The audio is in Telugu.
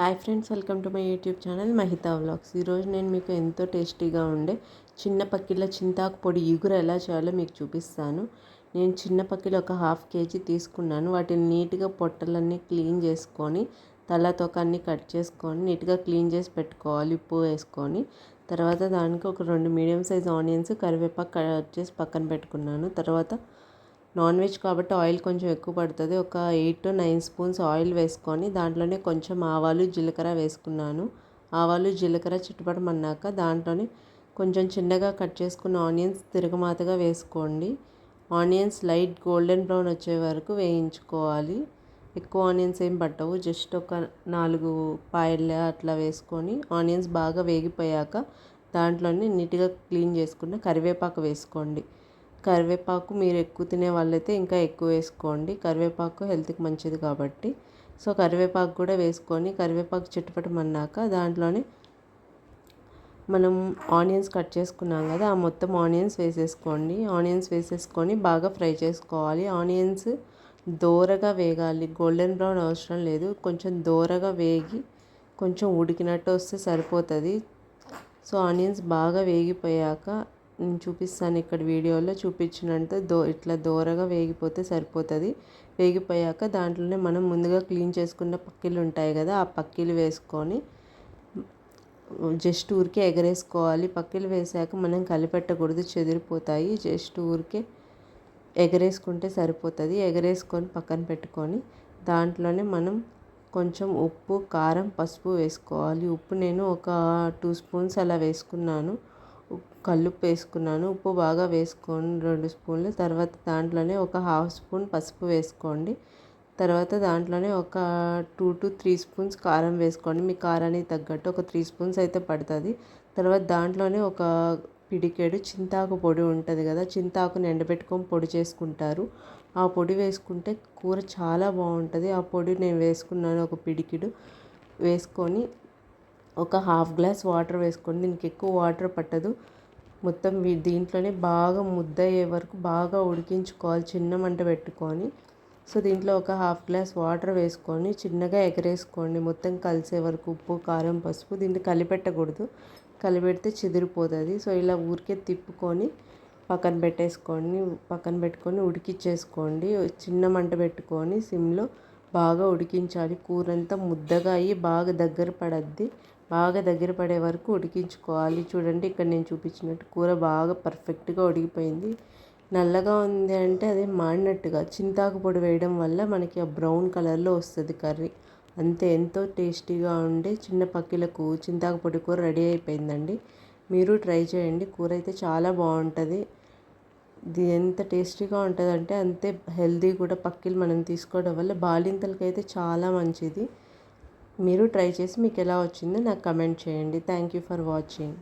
Hi friends welcome to my YouTube channel Mahitha vlogs. ఈరోజు నేను మీకు ఎంతో టేస్టీగా ఉండే చిన్న పక్కిల చింతాకు పొడి ఇగురు ఎలా చేయాలో మీకు చూపిస్తాను. నేను చిన్న పక్కిలు ఒక హాఫ్ కేజీ తీసుకున్నాను. వాటిని నీట్గా పొట్టలన్నీ క్లీన్ చేసుకొని తల తొకాన్ని కట్ చేసుకొని నీట్గా క్లీన్ చేసి పెట్టుకోవాలి ఉప్పు వేసుకొని. తర్వాత దానికి ఒక రెండు మీడియం సైజ్ ఆనియన్స్ కరివేపాకు కట్ చేసి పక్కన పెట్టుకున్నాను. తర్వాత నాన్ వెజ్ కాబట్టి ఆయిల్ కొంచెం ఎక్కువ పడుతుంది. ఒక eight to nine spoons oil వేసుకొని దాంట్లోనే కొంచెం ఆవాలు జీలకర్ర వేసుకున్నాను. ఆవాలు జీలకర్ర చిట్టుపడమన్నాక దాంట్లోనే కొంచెం చిన్నగా కట్ చేసుకున్న ఆనియన్స్ తిరగమాతగా వేసుకోండి. ఆనియన్స్ లైట్ గోల్డెన్ బ్రౌన్ వచ్చే వరకు వేయించుకోవాలి. ఎక్కువ ఆనియన్స్ ఏం పట్టవు. జస్ట్ ఒక నాలుగు పాయల అట్లా వేసుకొని ఆనియన్స్ బాగా వేగిపోయాక దాంట్లోనే నీట్గా క్లీన్ చేసుకున్న కరివేపాకు వేసుకోండి. కరివేపాకు మీరు ఎక్కువ తినే వాళ్ళైతే ఇంకా ఎక్కువ వేసుకోండి. కరివేపాకు హెల్త్కి మంచిది కాబట్టి. సో కరివేపాకు కూడా వేసుకొని కరివేపాకు చుట్టుపట్టమన్నాక దాంట్లోనే మనం ఆనియన్స్ కట్ చేసుకున్నాం కదా ఆ మొత్తం ఆనియన్స్ వేసేసుకోండి. ఆనియన్స్ వేసేసుకొని బాగా ఫ్రై చేసుకోవాలి. ఆనియన్స్ దోరగా వేగాలి. గోల్డెన్ బ్రౌన్ అవసరం లేదు. కొంచెం దోరగా వేగి కొంచెం ఉడికినట్టు వస్తే సరిపోతుంది. సో ఆనియన్స్ బాగా వేగిపోయాక నేను చూపిస్తాను ఇక్కడ వీడియోలో. చూపించినట్టు దో ఇట్లా దోరగా వేగిపోతే సరిపోతుంది. వేగిపోయాక దాంట్లోనే మనం ముందుగా క్లీన్ చేసుకున్న పక్కీలు ఉంటాయి కదా ఆ పక్కీలు వేసుకొని జస్ట్ ఊరికే ఎగరేసుకోవాలి. పక్కీలు వేసాక మనం కలిపెట్టకూడదు చెదిరిపోతాయి. జస్ట్ ఊరికే ఎగరేసుకుంటే సరిపోతుంది. ఎగరేసుకొని పక్కన పెట్టుకొని దాంట్లోనే మనం కొంచెం ఉప్పు కారం పసుపు వేసుకోవాలి. ఉప్పు నేను ఒక టూ స్పూన్స్ అలా వేసుకున్నాను. కల్లుప్పు వేసుకున్నాను ఉప్పు బాగా వేసుకొని రెండు స్పూన్లు. తర్వాత దాంట్లోనే ఒక హాఫ్ స్పూన్ పసుపు వేసుకోండి. తర్వాత దాంట్లోనే ఒక టూ టు త్రీ స్పూన్స్ కారం వేసుకోండి. మీ కారానికి తగ్గట్టు ఒక త్రీ స్పూన్స్ అయితే పడుతుంది. తర్వాత దాంట్లోనే ఒక పిడికేడు చింతాకు పొడి ఉంటుంది కదా చింతాకుని ఎండబెట్టుకొని పొడి చేసుకుంటారు. ఆ పొడి వేసుకుంటే కూర చాలా బాగుంటుంది. ఆ పొడి నేను వేసుకున్నాను ఒక పిడికిడు. వేసుకొని ఒక హాఫ్ గ్లాస్ వాటర్ వేసుకోండి. దీనికి ఎక్కువ వాటర్ పట్టదు. మొత్తం దీంట్లోనే బాగా ముద్ద అయ్యే వరకు బాగా ఉడికించుకోవాలి. చిన్న మంట పెట్టుకొని. సో దీంట్లో ఒక హాఫ్ గ్లాస్ వాటర్ వేసుకొని చిన్నగా ఎగరేసుకోండి. మొత్తం కలిసే వరకు ఉప్పు కారం పసుపు దీన్ని కలిపెట్టకూడదు. కలిపెడితే చెదిరిపోతుంది. సో ఇలా ఊరికే తిప్పుకొని పక్కన పెట్టేసుకోండి. పక్కన పెట్టుకొని ఉడికిచ్చేసుకోండి. చిన్న మంట పెట్టుకొని సిమ్లో బాగా ఉడికించాలి. కూర అంతా ముద్దగా అయ్యి బాగా దగ్గర పడద్ది. బాగా దగ్గర పడే వరకు ఉడికించుకోవాలి. చూడండి ఇక్కడ నేను చూపించినట్టు కూర బాగా పర్ఫెక్ట్గా ఉడికిపోయింది. నల్లగా ఉంది అంటే అది మాడినట్టుగా. చింతాకు పొడి వేయడం వల్ల మనకి ఆ బ్రౌన్ కలర్లో వస్తుంది కర్రీ. అంతే ఎంతో టేస్టీగా ఉండే చిన్న పక్కిలకు చింతాకు పొడి కూర రెడీ అయిపోయిందండి. మీరు ట్రై చేయండి. కూర అయితే చాలా బాగుంటుంది. ఇది ఎంత టేస్టీగా ఉంటుందంటే అంతే హెల్దీ కూడా పక్కిలు మనం తీసుకోవడం వల్ల బాలింతలకైతే చాలా మంచిది. మీరు ట్రై చేసి మీకు ఎలా వచ్చిందో నాకు కమెంట్ చేయండి. Thank you for watching.